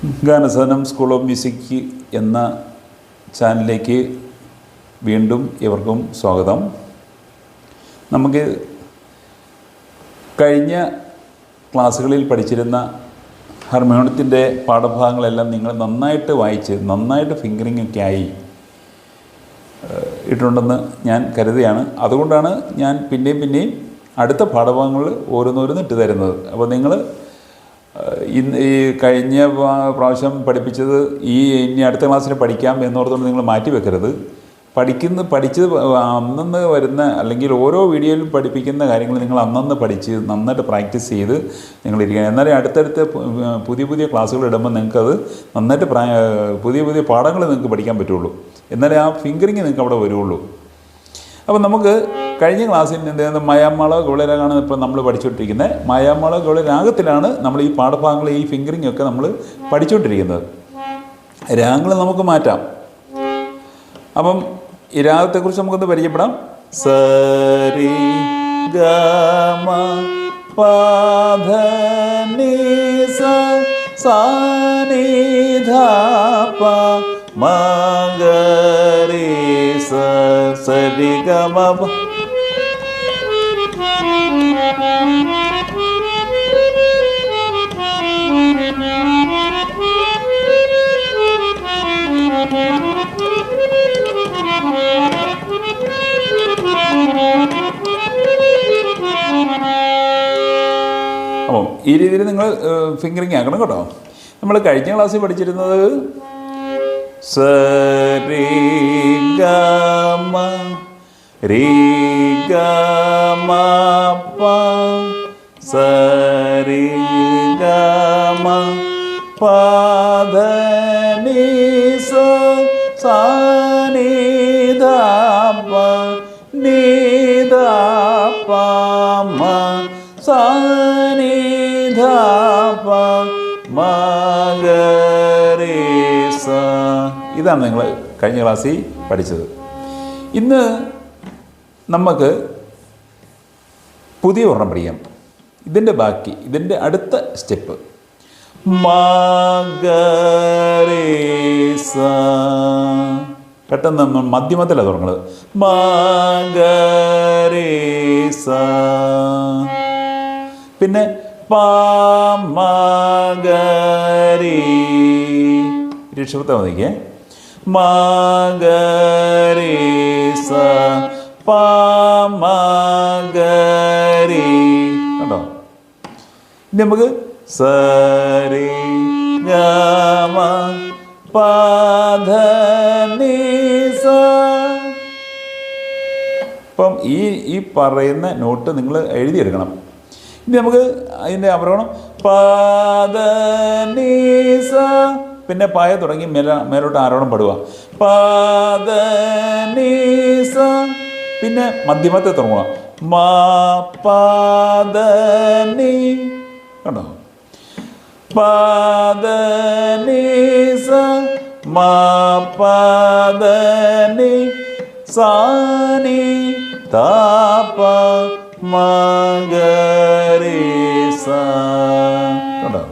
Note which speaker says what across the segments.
Speaker 1: ഗാനസദനം school of music എന്ന ചാനലിലേക്ക് വീണ്ടും ഇവർക്കും സ്വാഗതം. നമുക്ക് കഴിഞ്ഞ ക്ലാസ്സുകളിൽ പഠിച്ചിരുന്ന ഹാർമോണിയത്തിന്റെ പാഠഭാഗങ്ങളെല്ലാം നിങ്ങൾ നന്നായിട്ട് വായിച്ച് നന്നായിട്ട് ഫിംഗറിംഗ് ഒക്കെ ആയി ഇട്ടുണ്ടെന്ന് ഞാൻ കരുതുകയാണ്. അതുകൊണ്ടാണ് ഞാൻ പിന്നെയും പിന്നെയും അടുത്ത പാഠഭാഗങ്ങൾ ഓരോന്നോരോന്ന് ഇട്ട് തരുന്നത്. അപ്പോൾ നിങ്ങൾ ഇന്ന് ഈ കഴിഞ്ഞ പ്രാ- പ്രാവശ്യം പഠിപ്പിച്ചത് ഈ ഇനി അടുത്ത ക്ലാസ്സിൽ പഠിക്കാം എന്നോർത്തുകൊണ്ട് നിങ്ങൾ മാറ്റി വെക്കരുത്. പഠിക്കുന്ന പഠിച്ചത് അന്നന്ന് വരുന്ന അല്ലെങ്കിൽ ഓരോ വീഡിയോയിലും പഠിപ്പിക്കുന്ന കാര്യങ്ങൾ നിങ്ങൾ അന്നന്ന് പഠിച്ച് നന്നായിട്ട് പ്രാക്ടീസ് ചെയ്ത് നിങ്ങൾ ഇരിക്കണം. എന്നാലേ അടുത്തടുത്ത പുതിയ പുതിയ ക്ലാസ്സുകൾ ഇടുമ്പോൾ നിങ്ങൾക്കത് നന്നായിട്ട് പുതിയ പുതിയ പാഠങ്ങൾ നിങ്ങൾക്ക് പഠിക്കാൻ പറ്റുള്ളൂ. എന്നാലേ ആ ഫിംഗറിങ് നിങ്ങൾക്ക് അവിടെ വരുള്ളൂ. അപ്പോൾ നമുക്ക് കഴിഞ്ഞ ക്ലാസ്സിൽ നിന്ന് മയാമള ഗൗളരാഗാണ് ഇപ്പോൾ നമ്മൾ പഠിച്ചുകൊണ്ടിരിക്കുന്നത് മയാമള ഗൗളരാഗത്തിലാണ് നമ്മൾ ഈ പാഠഭാഗങ്ങൾ ഈ ഫിംഗറിംഗ് ഒക്കെ നമ്മൾ പഠിച്ചുകൊണ്ടിരിക്കുന്നത് രാഗങ്ങൾ നമുക്ക് മാറ്റാം. അപ്പം ഈ രാഗത്തെക്കുറിച്ച് നമുക്കൊന്ന് പരിചയപ്പെടാം. സരി ഗമ പാധ നി സ ഗമ അപ്പം ഈ രീതിയിൽ നിങ്ങൾ ഫിംഗറിങ് ആക്കണം കേട്ടോ. നമ്മൾ കഴിഞ്ഞ ക്ലാസ്സിൽ പഠിച്ചിരുന്നത് സരി രീ പ ഗമ പാധ നി സ സാ നി ധ പ ധ പ മ നി പ മ ഗ രി സ ഇതാണ് നിങ്ങൾ കഴിഞ്ഞ ക്ലാസ്സിൽ പഠിച്ചത്. ഇന്ന് നമുക്ക് പുതിയ ഒരെണ്ണം പഠിക്കാം. ഇതിന്റെ ബാക്കി ഇതിന്റെ അടുത്ത സ്റ്റെപ്പ് പെട്ടെന്ന് നമ്മൾ മധ്യമത്തിലാണ് തുടങ്ങുന്നത്. മാഗരേസ. പിന്നെ പാമകരി രക്ഷപത്തെ മതിക്കേ മകരേസ പാമകരി കണ്ടോ? ഇനി നമുക്ക് സരി ഗമ പാധ നി സ. അപ്പം ഈ ഈ പറയുന്ന നോട്ട് നിങ്ങൾ എഴുതിയെടുക്കണം. ഇനി നമുക്ക് അതിന്റെ അവരോണം പാദനീസ പിന്നെ പായ തുടങ്ങി മേല മേലോട്ട് ആരോണം പാടുക. പാദ നി സ. പിന്നെ മധ്യമത്തെ തുടങ്ങുക. മാ പാദ നി കണ്ടോ? പാദ നി സ മാ പാദ നി സാ നി താ പ മ ഗ രി സ. കണ്ടോ?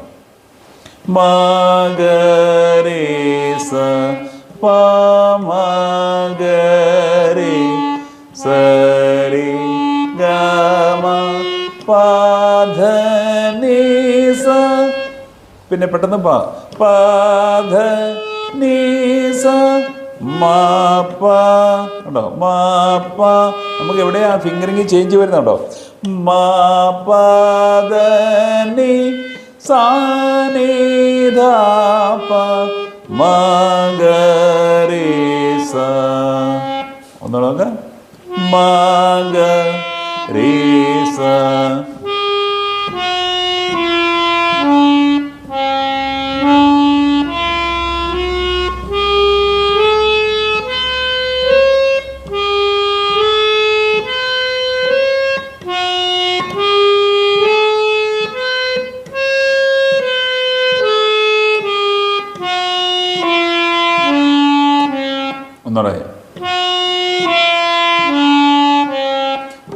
Speaker 1: മ ഗ സ പ മ ഗ ഗമ പാധ പിന്നെ പെട്ടെന്ന് പാ. പാധ നീസ സ മാ പാ കണ്ടോ? മാ പാ നമുക്ക് എവിടെയാ ഫിംഗറിങ് ചേഞ്ച് വരുന്നുണ്ടോ? മാ പാദ നീ സാ നീ ധാ പ മ ഗ രി സ ഒന്നുകൂടെ നോക്കാം. മ ഗ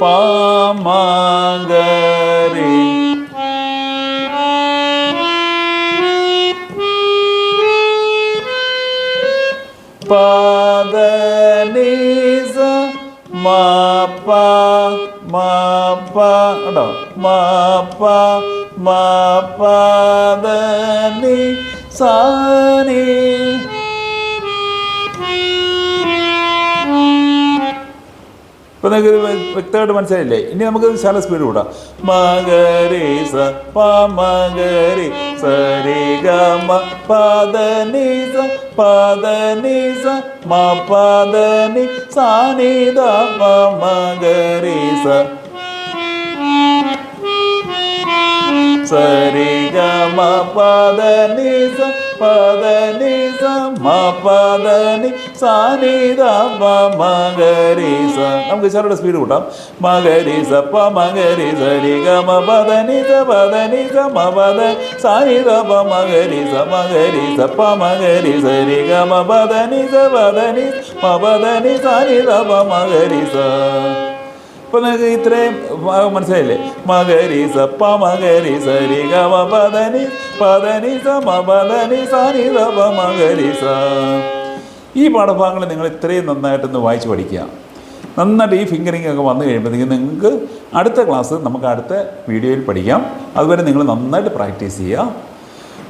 Speaker 1: പാമകരേ പാദനീസ മാപ്പ മാപ്പ കേട്ടോ മാപ്പ മാപ്പാദനി സാനീ ഇപ്പൊ നിങ്ങൾക്ക് വ്യക്തമായിട്ട് മനസ്സിലായില്ലേ? ഇനി നമുക്ക് ശാല സ്പീഡ് കൂടാം. മകരി സ സ പദ സ മ പദ നി പ മകരി സ നമുക്ക് ശാലയുടെ സ്പീഡ് കൂട്ടാം മകരി സ പ മകരി സരി ഗ മ പദ നി സ പദ നി സ മ പദ സാ നി ദ പ മകരി സ മകരി സ പ മകരി സരി ഗ മ പദ നി സ പദ നി മ പദ നി സാ നി ദ പ മകരി സ ഇപ്പൊ നിങ്ങൾക്ക് ഇത്രയും ഭാഗം മനസ്സിലായില്ലേ മകരി സ പ മകരി സരി ഗ മ പദനി പദനി സ മ പദനി സാനി സ പ മകരി സ ഈ പാഠഭാഗങ്ങൾ നിങ്ങൾ ഇത്രയും നന്നായിട്ടൊന്ന് വായിച്ച് പഠിക്കുക. നന്നായിട്ട് ഈ ഫിംഗറിംഗ് ഒക്കെ വന്നു കഴിയുമ്പോഴത്തേക്കും നിങ്ങൾക്ക് അടുത്ത ക്ലാസ് നമുക്ക് അടുത്ത വീഡിയോയിൽ പഠിക്കാം. അതുവരെ നിങ്ങൾ നന്നായിട്ട് പ്രാക്ടീസ് ചെയ്യുക.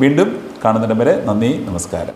Speaker 1: വീണ്ടും കാണുന്നിടം വരെ നന്ദി നമസ്കാരം.